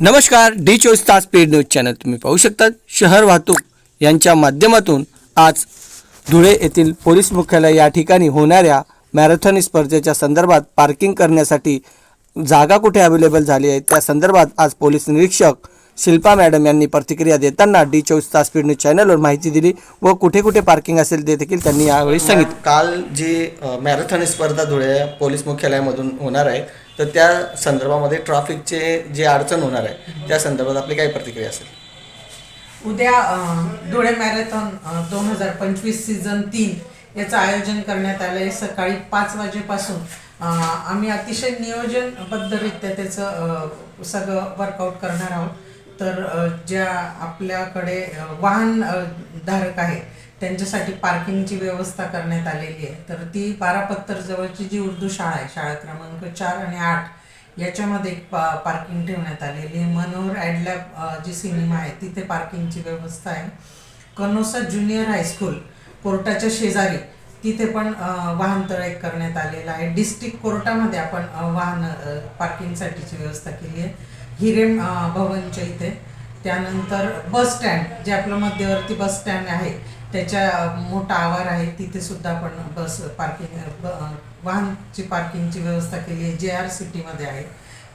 नमस्कार डी चोवीस तास पेड न्यूज चॅनल तुम्ही पाहू शकता शहर वाहतूक यांच्या माध्यमातून आज धुळे येथील पोलीस मुख्यालय या ठिकाणी होणाऱ्या मॅरेथॉन स्पर्धेच्या संदर्भात पार्किंग करण्यासाठी जागा कुठे अवेलेबल झाली आहे? त्या संदर्भात आज पोलीस निरीक्षक शिल्पा मॅडम यांनी प्रतिक्रिया देताना डी चोवीस तास स्पीड न्यूज चॅनलवर माहिती दिली व कुठे कुठे पार्किंग असेल ते देखील त्यांनी यावेळी सांगितलं. काल जी मॅरेथॉन स्पर्धा धुळे पोलीस मुख्यालयामधून होणार आहे तर त्या संदर्भामध्ये ट्रॅफिकचे जे अडचण होणार आहे त्या संदर्भात आपली काय प्रतिक्रिया असेल. उद्या अं, धुळे मॅरेथॉन दोन हजार पंचवीस सीझन तीन याचं आयोजन करण्यात आलं आहे. सकाळी पाच वाजेपासून आम्ही अतिशय नियोजनबद्धरित्या त्याचं सगळं वर्कआउट करणार आहोत. तर ज्या आपल्याकडे वाहन धारक आहे त्यांच्यासाठी पार्किंगची व्यवस्था करण्यात आलेली आहे. तर ती बारापत्तर जवळची जी उर्दू शाळा आहे शाळा क्रमांक चार आणि आठ याच्यामध्ये एक पा पार्किंग ठेवण्यात आलेली आहे. मनोहर ॲडलॅब जी सिनेमा आहे तिथे पार्किंगची व्यवस्था आहे. कनोसा ज्युनियर हायस्कूल कोर्टाच्या शेजारी तिथे पण वाहनतळ एक करण्यात आलेला आहे. डिस्ट्रिक्ट कोर्टामध्ये आपण वाहन पार्किंगसाठीची व्यवस्था केली आहे. हिरेम भवनच्या इथे. त्यानंतर बस स्टँड जे आपलं मध्यवर्ती बस स्टँड आहे त्याच्या मोठा आवार आहे तिथे सुद्धा आपण बस पार्किंग वाहनची पार्किंगची व्यवस्था केली आहे जे आर सिटीमध्ये आहे.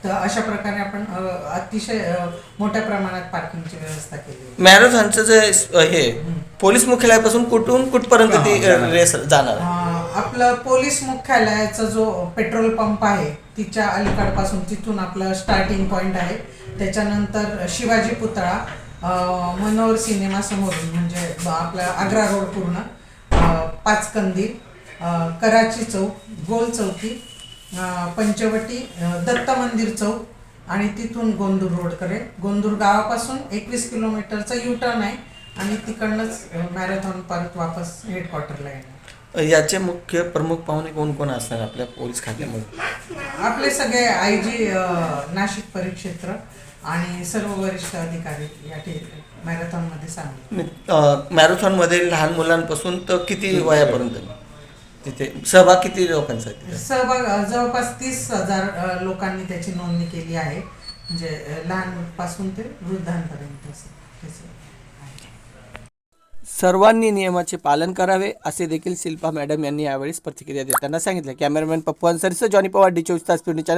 तर अशा प्रकारे आपण अतिशय मोठ्या प्रमाणात पार्किंगची व्यवस्था केली मॅरेथॉनचं जे हे पोलीस मुख्यालयापासून कुठून कुठपर्यंत ती रेस जाणार? आपलं पोलीस मुख्यालयाचा जो पेट्रोल पंप आहे तिच्या अलीकडपासून तिथून आपलं स्टार्टिंग पॉईंट आहे. त्याच्यानंतर शिवाजी पुतळा मनोहर सिनेमासमोरून म्हणजे आपला आग्रा रोड पूर्ण पाचकंदी कराची चौक गोल चौकी पंचवटी दत्त मंदिर चौक आणि तिथून गोंदूर रोडकडे. गोंदूर गावापासून एकवीस किलोमीटरचा यू टर्न आहे आणि तिकडनंच मॅरेथॉन परत वापस हेडक्वार्टरला येणार. याचे मुख्य प्रमुख पाहुणे कोण कोण असणार आपल्या पोलीस खात्यामध्ये आपले सगळे आय जी नाशिक परिक्षेत्र आणि सर्व वरिष्ठ अधिकारी या मॅरेथॉनमध्ये सामील मॅरेथॉनमध्ये लहान मुलांपासून तर किती वयापर्यंत तिथे सहभाग किती लोकांचा? सहभाग जवळपास तीस हजार लोकांनी त्याची नोंदणी केली आहे म्हणजे लहानपासून ते वृद्धांपर्यंत. सर्वांनी नियमाचे पालन करावे असे देखील शिल्पा मॅडम यांनी यावेळी प्रतिक्रिया देताना सांगितले. कॅमेरामॅन पप्पू अन्सरीचं जॉनी पवार डी चोवीस तास पिवणी चॅनल.